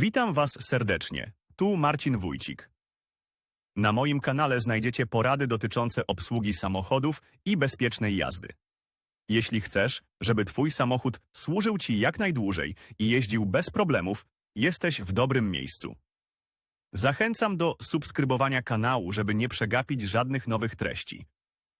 Witam Was serdecznie. Tu Marcin Wójcik. Na moim kanale znajdziecie porady dotyczące obsługi samochodów i bezpiecznej jazdy. Jeśli chcesz, żeby Twój samochód służył Ci jak najdłużej i jeździł bez problemów, jesteś w dobrym miejscu. Zachęcam do subskrybowania kanału, żeby nie przegapić żadnych nowych treści.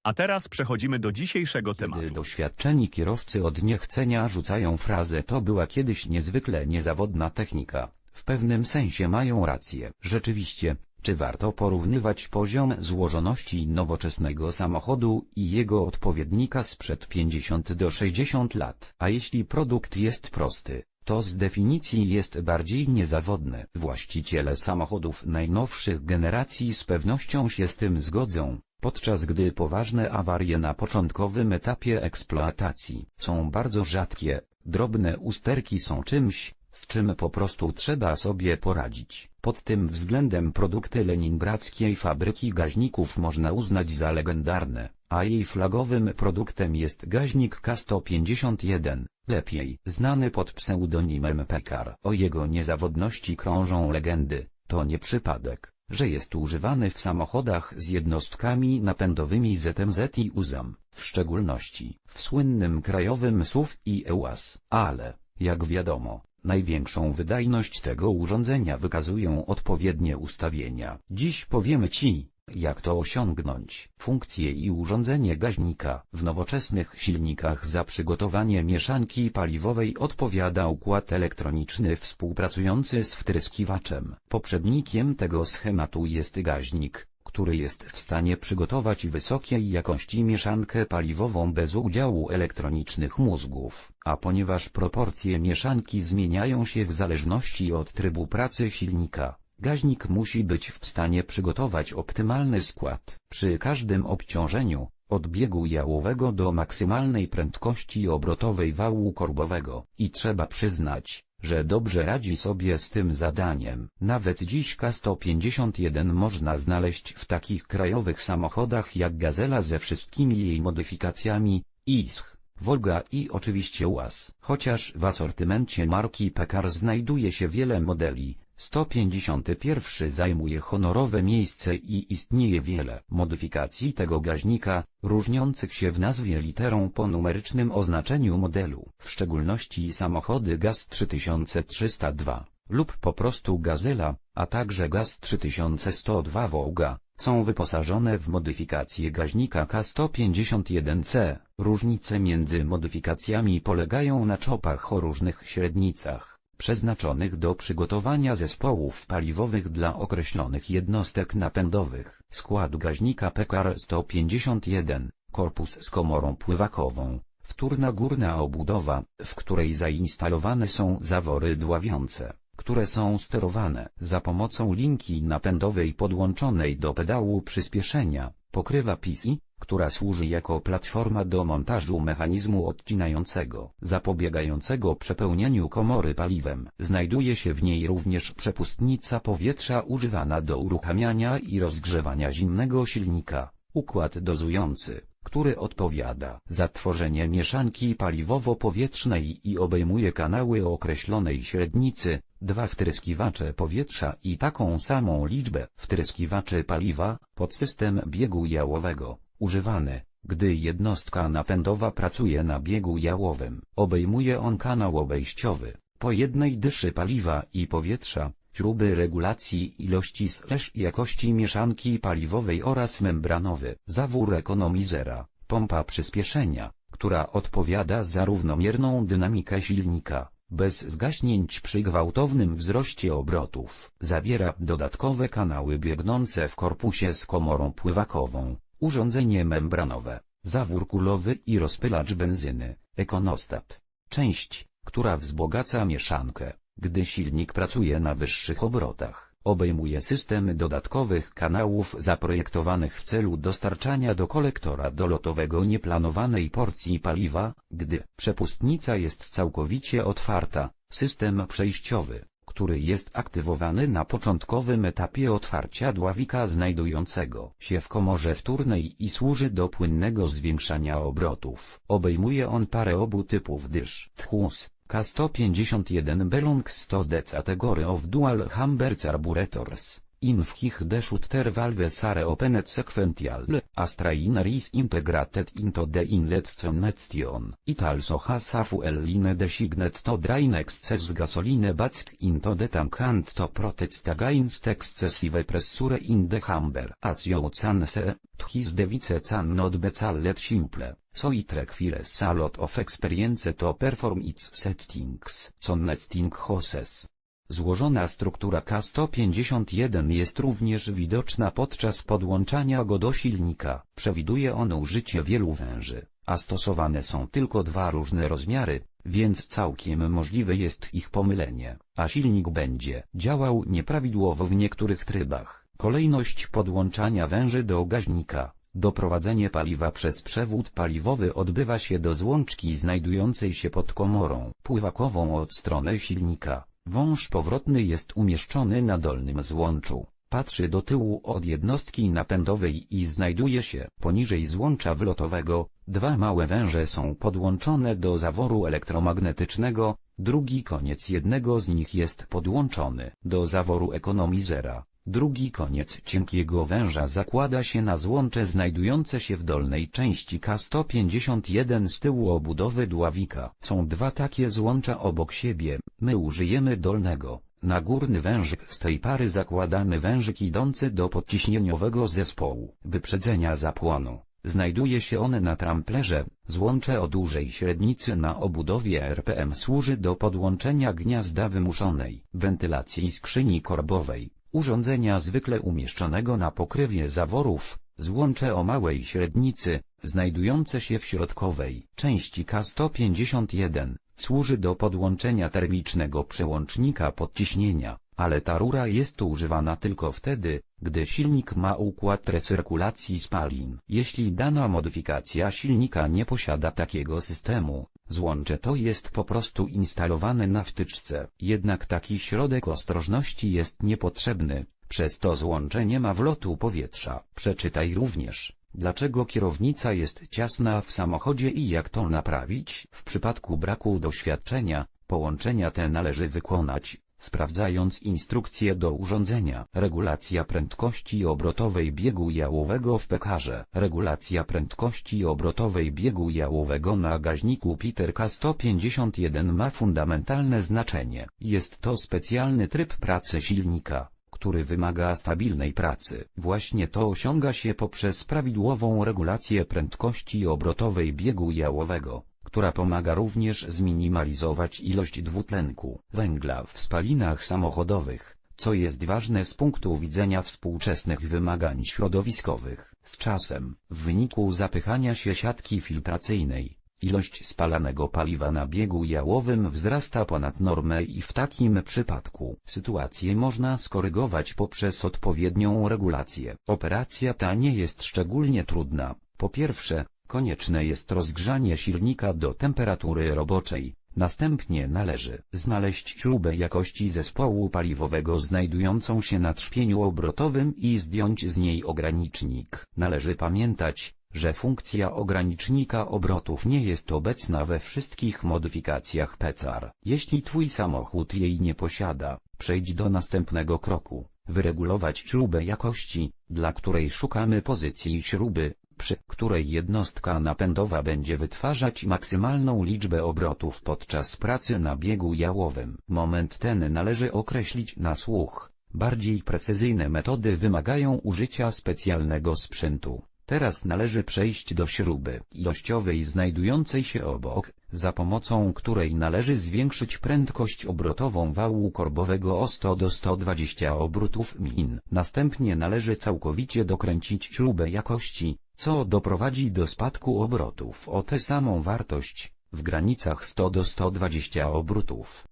A teraz przechodzimy do dzisiejszego Kiedy tematu. doświadczeni kierowcy od niechcenia rzucają frazę to była kiedyś niezwykle niezawodna technika. W pewnym sensie mają rację. Rzeczywiście, czy warto porównywać poziom złożoności nowoczesnego samochodu i jego odpowiednika sprzed 50 do 60 lat? A jeśli produkt jest prosty, to z definicji jest bardziej niezawodny. Właściciele samochodów najnowszych generacji z pewnością się z tym zgodzą, podczas gdy poważne awarie na początkowym etapie eksploatacji są bardzo rzadkie, drobne usterki są czymś, z czym po prostu trzeba sobie poradzić. Pod tym względem produkty leningradzkiej fabryki gaźników można uznać za legendarne, a jej flagowym produktem jest gaźnik K151, lepiej znany pod pseudonimem Pekar. O jego niezawodności krążą legendy, to nie przypadek, że jest używany w samochodach z jednostkami napędowymi ZMZ i UZAM, w szczególności w słynnym krajowym SUV i EUAS, ale, jak wiadomo, Największą wydajność tego urządzenia wykazują odpowiednie ustawienia. Dziś powiemy Ci, jak to osiągnąć. Funkcje i urządzenie gaźnika. W nowoczesnych silnikach za przygotowanie mieszanki paliwowej odpowiada układ elektroniczny współpracujący z wtryskiwaczem. Poprzednikiem tego schematu jest gaźnik, który jest w stanie przygotować wysokiej jakości mieszankę paliwową bez udziału elektronicznych mózgów, a ponieważ proporcje mieszanki zmieniają się w zależności od trybu pracy silnika, gaźnik musi być w stanie przygotować optymalny skład. Przy każdym obciążeniu, od biegu jałowego do maksymalnej prędkości obrotowej wału korbowego, i trzeba przyznać, że dobrze radzi sobie z tym zadaniem. Nawet dziś K151 można znaleźć w takich krajowych samochodach jak Gazela ze wszystkimi jej modyfikacjami, ISH, Volga i oczywiście UAZ. Chociaż w asortymencie marki Pekar znajduje się wiele modeli, 151 zajmuje honorowe miejsce i istnieje wiele modyfikacji tego gaźnika, różniących się w nazwie literą po numerycznym oznaczeniu modelu, w szczególności samochody GAZ 3302 lub po prostu Gazela, a także GAZ 3102 Volga, są wyposażone w modyfikację gaźnika K151C. Różnice między modyfikacjami polegają na czopach o różnych średnicach przeznaczonych do przygotowania zespołów paliwowych dla określonych jednostek napędowych. Skład gaźnika PKR 151, korpus z komorą pływakową, wtórna górna obudowa, w której zainstalowane są zawory dławiące, które są sterowane za pomocą linki napędowej podłączonej do pedału przyspieszenia, pokrywa PISI, która służy jako platforma do montażu mechanizmu odcinającego, zapobiegającego przepełnieniu komory paliwem. Znajduje się w niej również przepustnica powietrza używana do uruchamiania i rozgrzewania zimnego silnika, układ dozujący, który odpowiada za tworzenie mieszanki paliwowo-powietrznej i obejmuje kanały określonej średnicy, dwa wtryskiwacze powietrza i taką samą liczbę wtryskiwaczy paliwa, podsystem biegu jałowego używany, gdy jednostka napędowa pracuje na biegu jałowym. Obejmuje on kanał obejściowy, po jednej dyszy paliwa i powietrza, śruby regulacji ilości slash jakości mieszanki paliwowej oraz membranowy, zawór ekonomizera, pompa przyspieszenia, która odpowiada za równomierną dynamikę silnika, bez zgaśnięć przy gwałtownym wzroście obrotów. Zawiera dodatkowe kanały biegnące w korpusie z komorą pływakową, urządzenie membranowe, zawór kulowy i rozpylacz benzyny, ekonostat. Część, która wzbogaca mieszankę, gdy silnik pracuje na wyższych obrotach. Obejmuje system dodatkowych kanałów zaprojektowanych w celu dostarczania do kolektora dolotowego nieplanowanej porcji paliwa, gdy przepustnica jest całkowicie otwarta, system przejściowy, który jest aktywowany na początkowym etapie otwarcia dławika znajdującego się w komorze wtórnej i służy do płynnego zwiększania obrotów. Obejmuje on parę obu typów dysz, tchłus, K151 belongs to the category of dual chamber carburetors. In which the shooter valves are opened sequential, as trainer is integrated into the inlet connection. It also has a fuel line designated to drain excess gasoline back into the tank and to protect against excessive pressure in the chamber. As you can see, his device can not be called simple. So it requires a lot of experience to perform its settings. Connecting hoses. Złożona struktura K151 jest również widoczna podczas podłączania go do silnika. Przewiduje on użycie wielu węży, a stosowane są tylko dwa różne rozmiary, więc całkiem możliwe jest ich pomylenie, a silnik będzie działał nieprawidłowo w niektórych trybach. Kolejność podłączania węży do gaźnika. Doprowadzenie paliwa przez przewód paliwowy odbywa się do złączki znajdującej się pod komorą pływakową od strony silnika. Wąż powrotny jest umieszczony na dolnym złączu. Patrzy do tyłu od jednostki napędowej i znajduje się poniżej złącza wylotowego. Dwa małe węże są podłączone do zaworu elektromagnetycznego, drugi koniec jednego z nich jest podłączony do zaworu ekonomizera. Drugi koniec cienkiego węża zakłada się na złącze znajdujące się w dolnej części K151 z tyłu obudowy dławika. Są dwa takie złącza obok siebie, my użyjemy dolnego. Na górny wężyk z tej pary zakładamy wężyk idący do podciśnieniowego zespołu wyprzedzenia zapłonu. Znajduje się on na tramplerze, złącze o dużej średnicy na obudowie RPM służy do podłączenia gniazda wymuszonej wentylacji skrzyni korbowej. Urządzenia zwykle umieszczonego na pokrywie zaworów, złącze o małej średnicy, znajdujące się w środkowej części K151, służy do podłączenia termicznego przełącznika podciśnienia, ale ta rura jest używana tylko wtedy, gdy silnik ma układ recyrkulacji spalin. Jeśli dana modyfikacja silnika nie posiada takiego systemu, złącze to jest po prostu instalowane na wtyczce. Jednak taki środek ostrożności jest niepotrzebny, przez to złącze nie ma wlotu powietrza. Przeczytaj również, dlaczego kierownica jest ciasna w samochodzie i jak to naprawić. W przypadku braku doświadczenia, połączenia te należy wykonać, sprawdzając instrukcję do urządzenia. Regulacja prędkości obrotowej biegu jałowego w pekarze. Regulacja prędkości obrotowej biegu jałowego na gaźniku Peter K151 ma fundamentalne znaczenie. Jest to specjalny tryb pracy silnika który wymaga stabilnej pracy. Właśnie to osiąga się poprzez prawidłową regulację prędkości obrotowej biegu jałowego która pomaga również zminimalizować ilość dwutlenku węgla w spalinach samochodowych, co jest ważne z punktu widzenia współczesnych wymagań środowiskowych. Z czasem, w wyniku zapychania się siatki filtracyjnej, ilość spalanego paliwa na biegu jałowym wzrasta ponad normę i w takim przypadku sytuację można skorygować poprzez odpowiednią regulację. Operacja ta nie jest szczególnie trudna. Po pierwsze, Konieczne jest rozgrzanie silnika do temperatury roboczej. Następnie należy znaleźć śrubę jakości zespołu paliwowego znajdującą się na trzpieniu obrotowym i zdjąć z niej ogranicznik. Należy pamiętać, że funkcja ogranicznika obrotów nie jest obecna we wszystkich modyfikacjach PECAR. Jeśli Twój samochód jej nie posiada, przejdź do następnego kroku. Wyregulować śrubę jakości, dla której szukamy pozycji śruby, przy której jednostka napędowa będzie wytwarzać maksymalną liczbę obrotów podczas pracy na biegu jałowym. Moment ten należy określić na słuch. Bardziej precyzyjne metody wymagają użycia specjalnego sprzętu. Teraz należy przejść do śruby ilościowej znajdującej się obok, za pomocą której należy zwiększyć prędkość obrotową wału korbowego o 100 do 120 obrotów min. Następnie należy całkowicie dokręcić śrubę jakości, co doprowadzi do spadku obrotów o tę samą wartość, w granicach 100 do 120 obrotów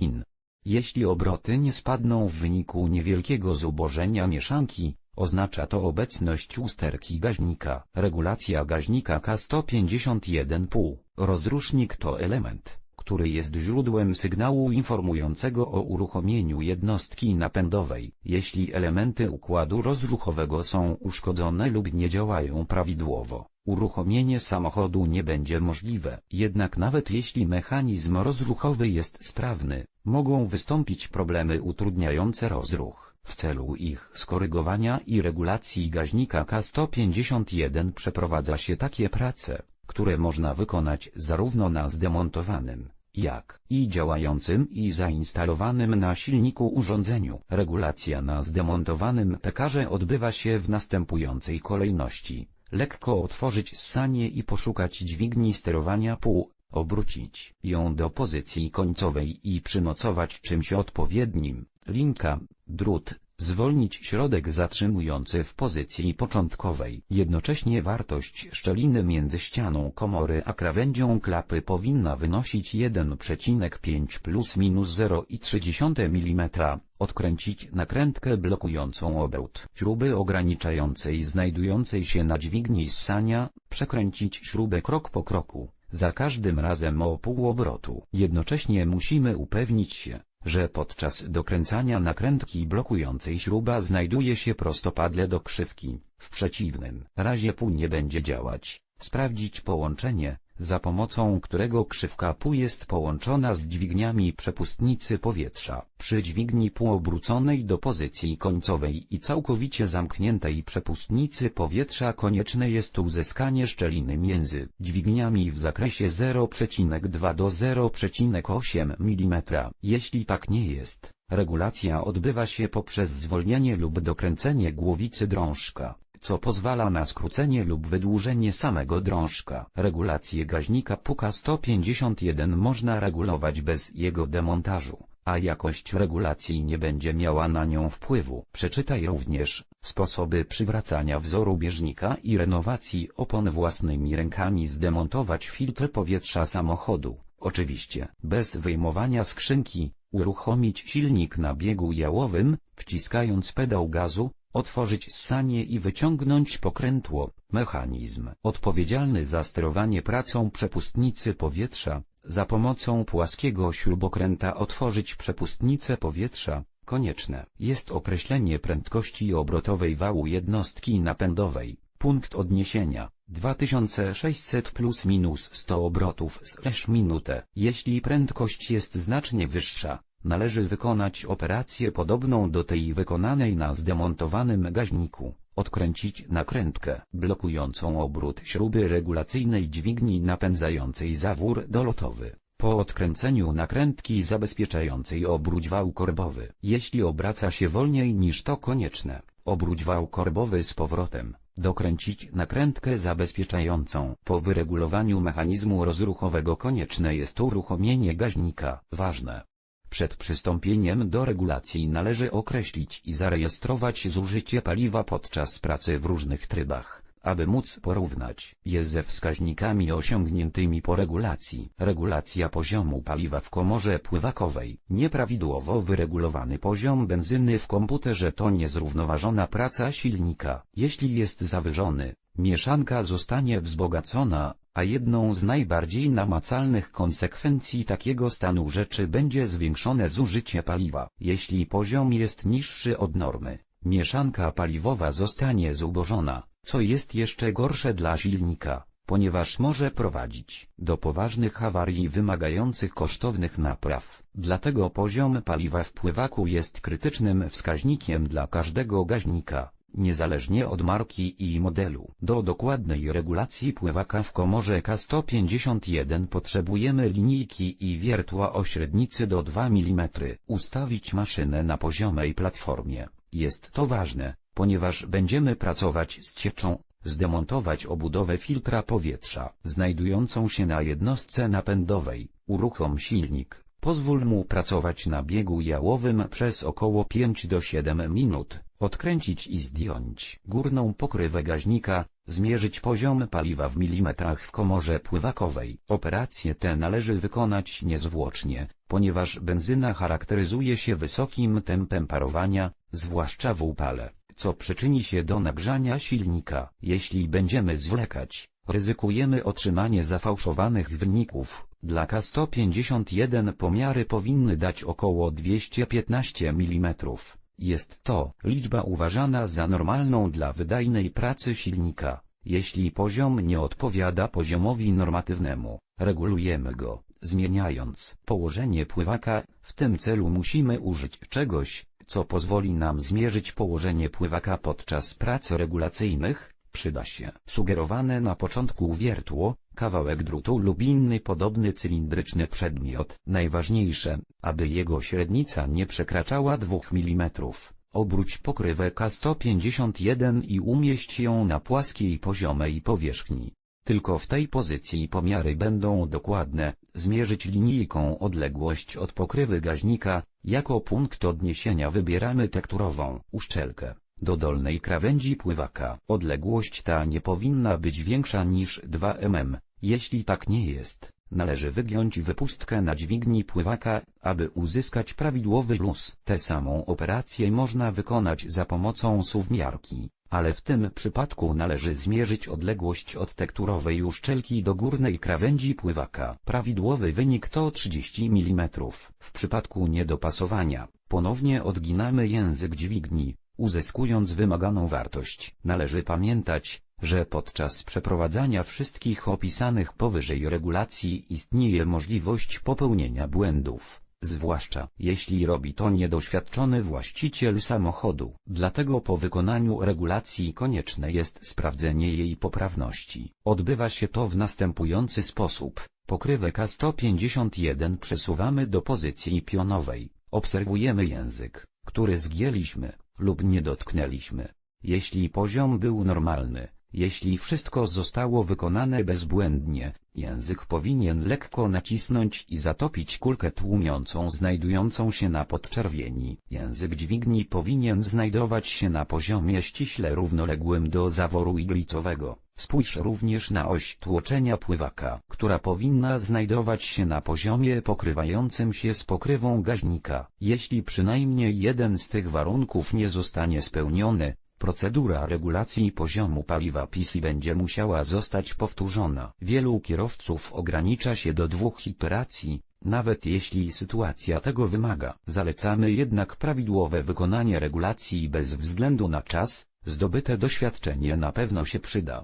min. Jeśli obroty nie spadną w wyniku niewielkiego zubożenia mieszanki, oznacza to obecność usterki gaźnika. Regulacja gaźnika K151,5. Rozrusznik to element, który jest źródłem sygnału informującego o uruchomieniu jednostki napędowej. Jeśli elementy układu rozruchowego są uszkodzone lub nie działają prawidłowo, uruchomienie samochodu nie będzie możliwe. Jednak nawet jeśli mechanizm rozruchowy jest sprawny, mogą wystąpić problemy utrudniające rozruch. W celu ich skorygowania i regulacji gaźnika K151 przeprowadza się takie prace, które można wykonać zarówno na zdemontowanym, jak i działającym i zainstalowanym na silniku urządzeniu. Regulacja na zdemontowanym pekarze odbywa się w następującej kolejności. Lekko otworzyć ssanie i poszukać dźwigni sterowania pół, obrócić ją do pozycji końcowej i przymocować czymś odpowiednim, linka, drut, zwolnić środek zatrzymujący w pozycji początkowej. Jednocześnie wartość szczeliny między ścianą komory a krawędzią klapy powinna wynosić 1,5 plus minus 0,3 mm. Odkręcić nakrętkę blokującą obrót śruby ograniczającej znajdującej się na dźwigni ssania, przekręcić śrubę krok po kroku, za każdym razem o pół obrotu. Jednocześnie musimy upewnić się, że podczas dokręcania nakrętki blokującej śruba znajduje się prostopadle do krzywki, w przeciwnym razie pół nie będzie działać. Sprawdzić połączenie, za pomocą którego krzywka pół jest połączona z dźwigniami przepustnicy powietrza. Przy dźwigni półobróconej do pozycji końcowej i całkowicie zamkniętej przepustnicy powietrza konieczne jest uzyskanie szczeliny między dźwigniami w zakresie 0,2 do 0,8 mm. Jeśli tak nie jest, regulacja odbywa się poprzez zwolnienie lub dokręcenie głowicy drążka co pozwala na skrócenie lub wydłużenie samego drążka. Regulację gaźnika Puka 151 można regulować bez jego demontażu, a jakość regulacji nie będzie miała na nią wpływu. Przeczytaj również sposoby przywracania wzoru bieżnika i renowacji opon własnymi rękami zdemontować filtr powietrza samochodu, oczywiście bez wyjmowania skrzynki, uruchomić silnik na biegu jałowym, wciskając pedał gazu, otworzyć ssanie i wyciągnąć pokrętło, mechanizm odpowiedzialny za sterowanie pracą przepustnicy powietrza, za pomocą płaskiego śrubokręta otworzyć przepustnicę powietrza, konieczne jest określenie prędkości obrotowej wału jednostki napędowej, punkt odniesienia, 2600 plus minus 100 obrotów slash minutę. Jeśli prędkość jest znacznie wyższa, Należy wykonać operację podobną do tej wykonanej na zdemontowanym gaźniku, odkręcić nakrętkę blokującą obrót śruby regulacyjnej dźwigni napędzającej zawór dolotowy. Po odkręceniu nakrętki zabezpieczającej obróć wał korbowy, jeśli obraca się wolniej niż to konieczne, obróć wał korbowy z powrotem, dokręcić nakrętkę zabezpieczającą. Po wyregulowaniu mechanizmu rozruchowego konieczne jest uruchomienie gaźnika. Ważne, przed przystąpieniem do regulacji należy określić i zarejestrować zużycie paliwa podczas pracy w różnych trybach, aby móc porównać je ze wskaźnikami osiągniętymi po regulacji. Regulacja poziomu paliwa w komorze pływakowej. Nieprawidłowo wyregulowany poziom benzyny w komputerze to niezrównoważona praca silnika. Jeśli jest zawyżony, mieszanka zostanie wzbogacona, a jedną z najbardziej namacalnych konsekwencji takiego stanu rzeczy będzie zwiększone zużycie paliwa. Jeśli poziom jest niższy od normy, mieszanka paliwowa zostanie zubożona, co jest jeszcze gorsze dla silnika, ponieważ może prowadzić do poważnych awarii wymagających kosztownych napraw. Dlatego poziom paliwa w pływaku jest krytycznym wskaźnikiem dla każdego gaźnika niezależnie od marki i modelu. Do dokładnej regulacji pływaka w komorze K151 potrzebujemy linijki i wiertła o średnicy do 2 mm. Ustawić maszynę na poziomej platformie. Jest to ważne, ponieważ będziemy pracować z cieczą, zdemontować obudowę filtra powietrza, znajdującą się na jednostce napędowej, uruchom silnik, pozwól mu pracować na biegu jałowym przez około 5 do 7 minut, odkręcić i zdjąć górną pokrywę gaźnika, zmierzyć poziom paliwa w milimetrach w komorze pływakowej. Operacje te należy wykonać niezwłocznie, ponieważ benzyna charakteryzuje się wysokim tempem parowania, zwłaszcza w upale, co przyczyni się do nagrzania silnika. Jeśli będziemy zwlekać, ryzykujemy otrzymanie zafałszowanych wyników. Dla K151 pomiary powinny dać około 215 mm. Jest to liczba uważana za normalną dla wydajnej pracy silnika. Jeśli poziom nie odpowiada poziomowi normatywnemu, regulujemy go, zmieniając położenie pływaka. W tym celu musimy użyć czegoś, co pozwoli nam zmierzyć położenie pływaka podczas prac regulacyjnych. Przyda się sugerowane na początku wiertło, kawałek drutu lub inny podobny cylindryczny przedmiot. Najważniejsze, aby jego średnica nie przekraczała 2 mm. Obróć pokrywę K151 i umieść ją na płaskiej poziomej powierzchni. Tylko w tej pozycji pomiary będą dokładne, zmierzyć linijką odległość od pokrywy gaźnika, jako punkt odniesienia wybieramy tekturową uszczelkę. Do dolnej krawędzi pływaka odległość ta nie powinna być większa niż 2 mm, jeśli tak nie jest, należy wygiąć wypustkę na dźwigni pływaka, aby uzyskać prawidłowy luz. Tę samą operację można wykonać za pomocą suwmiarki, ale w tym przypadku należy zmierzyć odległość od tekturowej uszczelki do górnej krawędzi pływaka. Prawidłowy wynik to 30 mm. W przypadku niedopasowania, ponownie odginamy język dźwigni, uzyskując wymaganą wartość. Należy pamiętać, że podczas przeprowadzania wszystkich opisanych powyżej regulacji istnieje możliwość popełnienia błędów, zwłaszcza jeśli robi to niedoświadczony właściciel samochodu. Dlatego po wykonaniu regulacji konieczne jest sprawdzenie jej poprawności. Odbywa się to w następujący sposób. Pokrywę K151 przesuwamy do pozycji pionowej. Obserwujemy język, który zgięliśmy lub nie dotknęliśmy. Jeśli poziom był normalny, jeśli wszystko zostało wykonane bezbłędnie, język powinien lekko nacisnąć i zatopić kulkę tłumiącą znajdującą się na podczerwieni. Język dźwigni powinien znajdować się na poziomie ściśle równoległym do zaworu iglicowego. Spójrz również na oś tłoczenia pływaka, która powinna znajdować się na poziomie pokrywającym się z pokrywą gaźnika. Jeśli przynajmniej jeden z tych warunków nie zostanie spełniony, Procedura regulacji poziomu paliwa PC będzie musiała zostać powtórzona. Wielu kierowców ogranicza się do dwóch iteracji, nawet jeśli sytuacja tego wymaga. Zalecamy jednak prawidłowe wykonanie regulacji bez względu na czas, zdobyte doświadczenie na pewno się przyda.